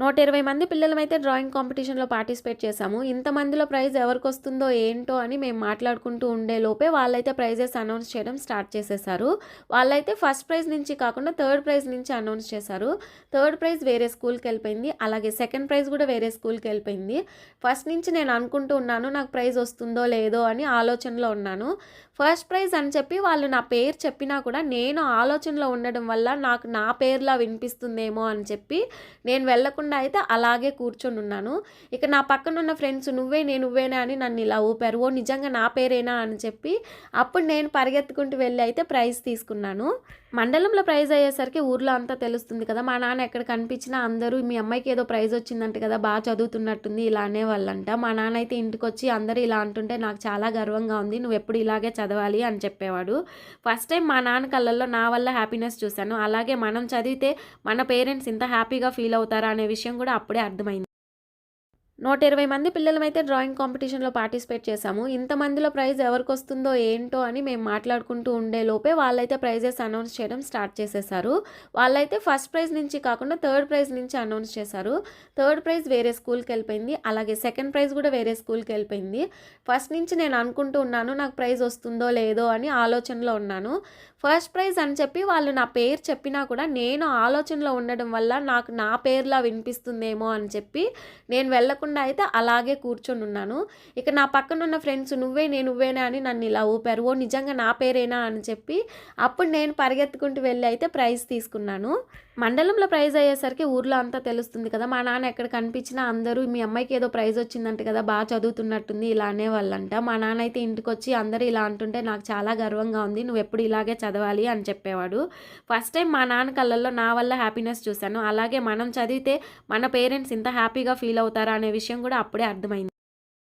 నూట ఇరవై మంది పిల్లలమైతే డ్రాయింగ్ కాంపిటీషన్లో పార్టిసిపేట్ చేశాము. ఇంతమందిలో ప్రైజ్ ఎవరికి వస్తుందో ఏంటో అని మేము మాట్లాడుకుంటూ ఉండే లోపే వాళ్ళైతే ప్రైజెస్ అనౌన్స్ చేయడం స్టార్ట్ చేసేసారు. వాళ్ళైతే ఫస్ట్ ప్రైజ్ నుంచి కాకుండా థర్డ్ ప్రైజ్ నుంచి అనౌన్స్ చేశారు. థర్డ్ ప్రైజ్ వేరే స్కూల్కి వెళ్ళిపోయింది. అలాగే సెకండ్ ప్రైజ్ కూడా వేరే స్కూల్కి వెళ్ళిపోయింది. ఫస్ట్ నుంచి నేను అనుకుంటూ ఉన్నాను నాకు ప్రైజ్ వస్తుందో లేదో అని ఆలోచనలో ఉన్నాను. ఫస్ట్ ప్రైజ్ అని చెప్పి వాళ్ళు నా పేరు చెప్పినా కూడా నేను ఆలోచనలో ఉండడం వల్ల నాకు నా పేరులా వినిపిస్తుందేమో అని చెప్పి నేను వెళ్ళకుండా అయితే అలాగే కూర్చొని ఉన్నాను. ఇక నా పక్కన ఉన్న ఫ్రెండ్స్ నువ్వే నేను నువ్వేనా అని నన్ను ఇలా ఊపారు. ఓ నిజంగా నా పేరేనా అని చెప్పి అప్పుడు నేను పరిగెత్తుకుంటూ వెళ్ళి అయితే ప్రైజ్ తీసుకున్నాను. మండలంలో ప్రైజ్ అయ్యేసరికి ఊర్లో అంతా తెలుస్తుంది కదా మా నాన్న ఎక్కడ కనిపించినా అందరూ మీ అమ్మాయికి ఏదో ప్రైజ్ వచ్చిందంట కదా బాగా చదువుతున్నట్టుంది ఇలా అనేవాళ్ళంట. మా నాన్న అయితే ఇంటికి వచ్చి అందరూ ఇలా అంటుంటే నాకు చాలా గర్వంగా ఉంది నువ్వు ఎప్పుడు ఇలాగే చదవాలి అని చెప్పేవాడు. ఫస్ట్ టైం మా నాన్న కళ్ళల్లో నా వల్ల హ్యాపీనెస్ చూశాను. అలాగే మనం చదివితే మన పేరెంట్స్ ఇంత హ్యాపీగా ఫీల్ అవుతారా అనే విషయం కూడా అప్పుడే అర్థమైంది. నూట ఇరవై మంది పిల్లలమైతే డ్రాయింగ్ కాంపిటీషన్లో పార్టిసిపేట్ చేశాము. ఇంతమందిలో ప్రైజ్ ఎవరికి వస్తుందో ఏంటో అని మేము మాట్లాడుకుంటూ ఉండే లోపే వాళ్ళైతే ప్రైజెస్ అనౌన్స్ చేయడం స్టార్ట్ చేసేసారు. వాళ్ళైతే ఫస్ట్ ప్రైజ్ నుంచి కాకుండా థర్డ్ ప్రైజ్ నుంచి అనౌన్స్ చేశారు. థర్డ్ ప్రైజ్ వేరే స్కూల్కి వెళ్ళిపోయింది. అలాగే సెకండ్ ప్రైజ్ కూడా వేరే స్కూల్కి వెళ్ళిపోయింది. ఫస్ట్ నుంచి నేను అనుకుంటూ ఉన్నాను నాకు ప్రైజ్ వస్తుందో లేదో అని ఆలోచనలో ఉన్నాను. ఫస్ట్ ప్రైజ్ అని చెప్పి వాళ్ళు నా పేరు చెప్పినా కూడా నేను ఆలోచనలో ఉండడం వల్ల నాకు నా పేరులా వినిపిస్తుందేమో అని చెప్పి నేను వెళ్ళకుండా అయితే అలాగే కూర్చొని ఉన్నాను. ఇక నా పక్కన ఉన్న ఫ్రెండ్స్ నువ్వే నేను నువ్వేనా అని నన్ను ఇలా ఊపారు. ఓ నిజంగా నా పేరేనా? అని చెప్పి అప్పుడు నేను పరిగెత్తుకుంటూ వెళ్ళి అయితే ప్రైజ్ తీసుకున్నాను. మండలంలో ప్రైజ్ అయ్యేసరికి ఊర్లో అంతా తెలుస్తుంది కదా. మా నాన్న ఎక్కడ కనిపించినా అందరూ మీ అమ్మాయికి ఏదో ప్రైజ్ వచ్చిందంట కదా బాగా చదువుతున్నట్టుంది ఇలా అనేవాళ్ళంట. మా నాన్న అయితే ఇంటికి వచ్చి అందరూ ఇలా అంటుంటే నాకు చాలా గర్వంగా ఉంది నువ్వు ఎప్పుడు ఇలాగే చదవాలి? అని చెప్పేవాడు. ఫస్ట్ టైం మా నాన్న కళ్ళల్లో నా వల్ల హ్యాపీనెస్ చూశాను. అలాగే మనం చదివితే మన పేరెంట్స్ ఇంత హ్యాపీగా ఫీల్ అవుతారా అనే విషయం కూడా అప్పుడే అర్థమైంది.